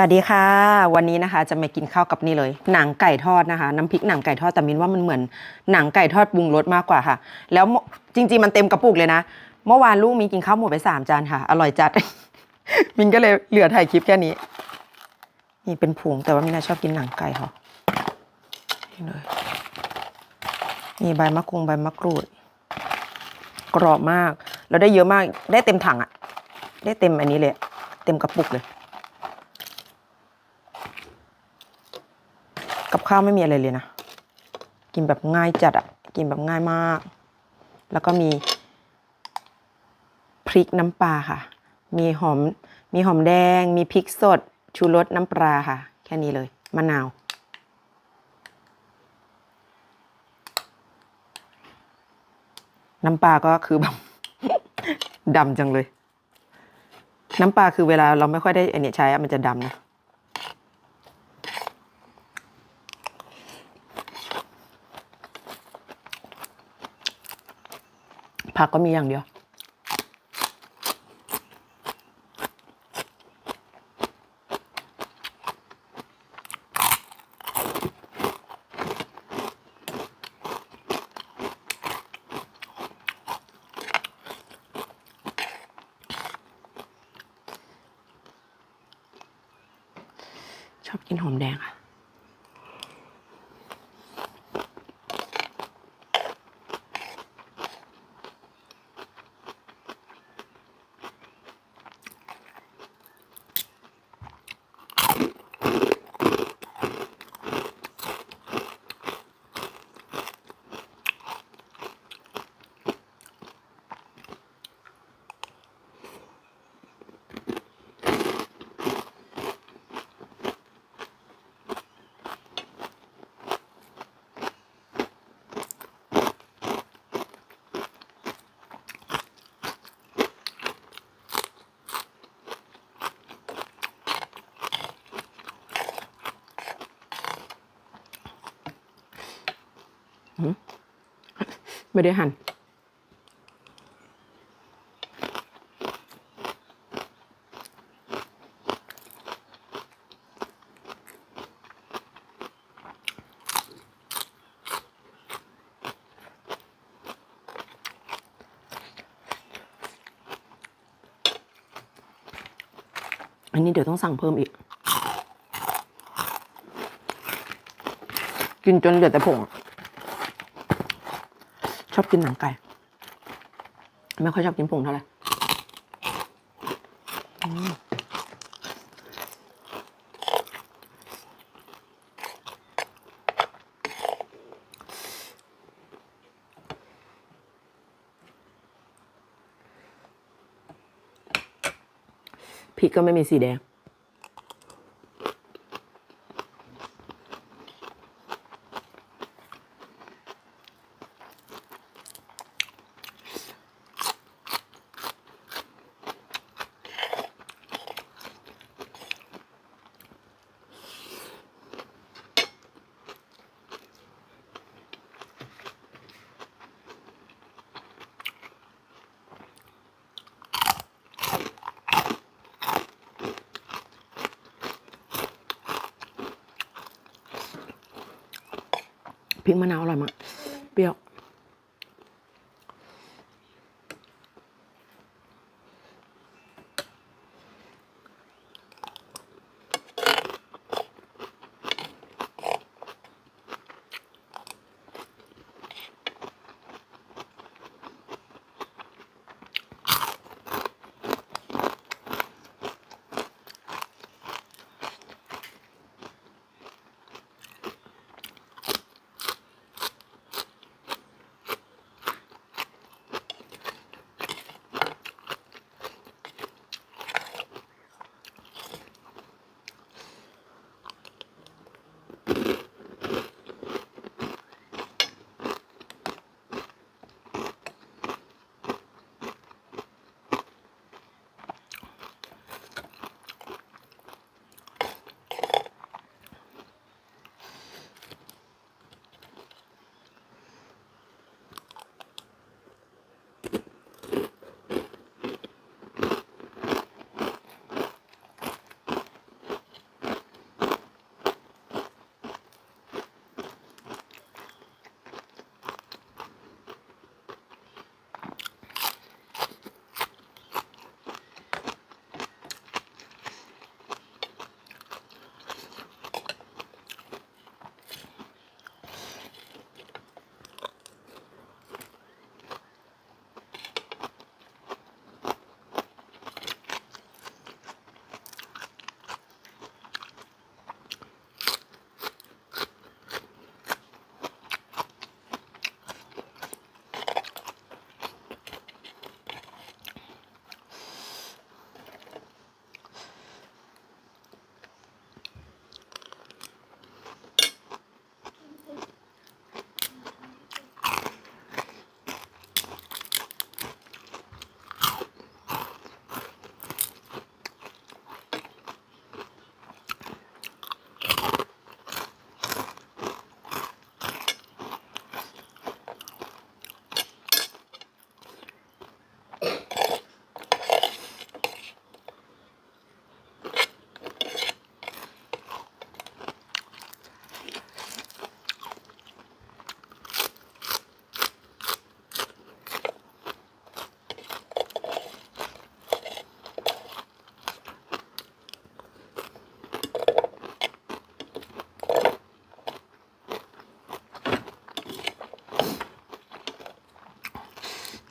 วัสดีค่ะ วันนี้นะคะจะมากินข้าวกับนี่เลย หนังไก่ทอดนะคะ น้ำพริกหนังไก่ทอดแต่มินว่ามันเหมือนหนังไก่ทอดปรุงรสมากกว่าค่ะ แล้วจริง ๆ มันเต็มกระปุกเลยนะ เมื่อวานลูกมีกินข้าวหมดไปสามจานค่ะ อร่อยจัด มินก็เลยเหลือถ่ายคลิปแค่นี้ นี่เป็นผงแต่ว่ามินชอบกินหนังไก่ค่ะนี่เลยนี่ใบมะกรูดใบมะกรูด กรอบมาก แล้วได้เยอะมากได้เต็มถังอะได้เต็มอันนี้เลย เต็มกระปุกเลย กับข้าวไม่มีอะไรเลยนะ กินแบบง่ายจัดอะกินแบบง่ายมาก แล้วก็มีพริกน้ำปลาค่ะ มีหอม มีหอมแดง มีพริกสด ชูรสน้ำปลาค่ะ แค่นี้เลย มะนาว น้ำปลาก็คือแบบดำจังเลย น้ำปลาคือเวลาเราไม่ค่อยได้อันเนี้ยใช้มันจะดำนะ ผักก็มีอย่างเดียว ชอบกินหอมแดงค่ะ ไม่ได้หั่นอันนี้เดี๋ยวต้องสั่งเพิ่มอีก กินจนเหลือแต่ผง ชอบกินหนังไก่ ไม่ค่อยชอบกินผงเท่าไหร่พริกก็ไม่มีสีแดง พริกมะนาวอร่อยมาก เปรี้ยว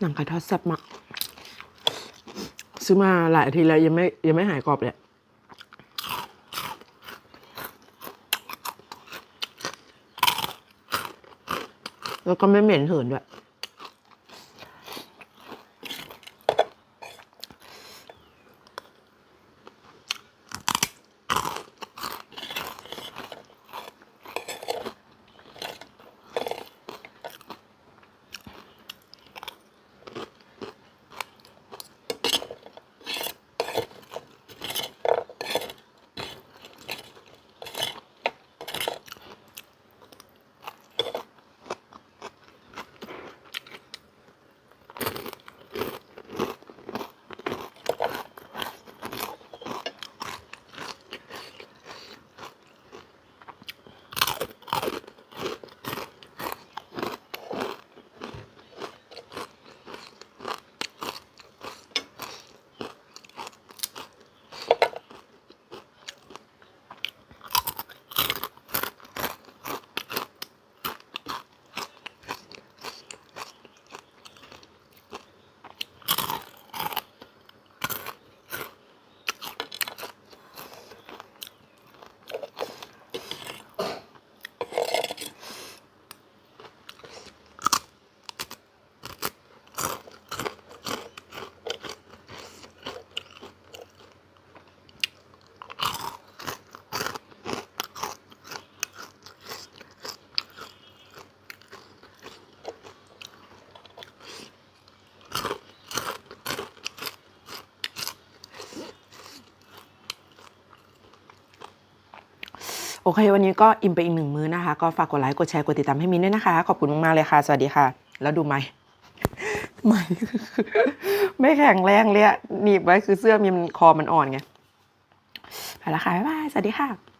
หนังไก่ทอดแซ่บมาก ซื้อมาหลายทีแล้วยังไม่ยังไม่หายกรอบเลยแล้วก็ไม่เหม็นเหินด้วย โอเค วันนี้ก็อิ่มไปอีกหนึ่งมื้อนะคะ ก็ฝากกดไลค์ กดแชร์ กดติดตามให้มินด้วยนะคะ ขอบคุณมากๆเลยค่ะ สวัสดีค่ะ แล้วดูไหมไม่ไม่แข็งแรงเลยอะหนีบไว้คือเสื้อมีมันคอมันอ่อนไงไปละค่ะ บ๊ายบาย สวัสดีค่ะ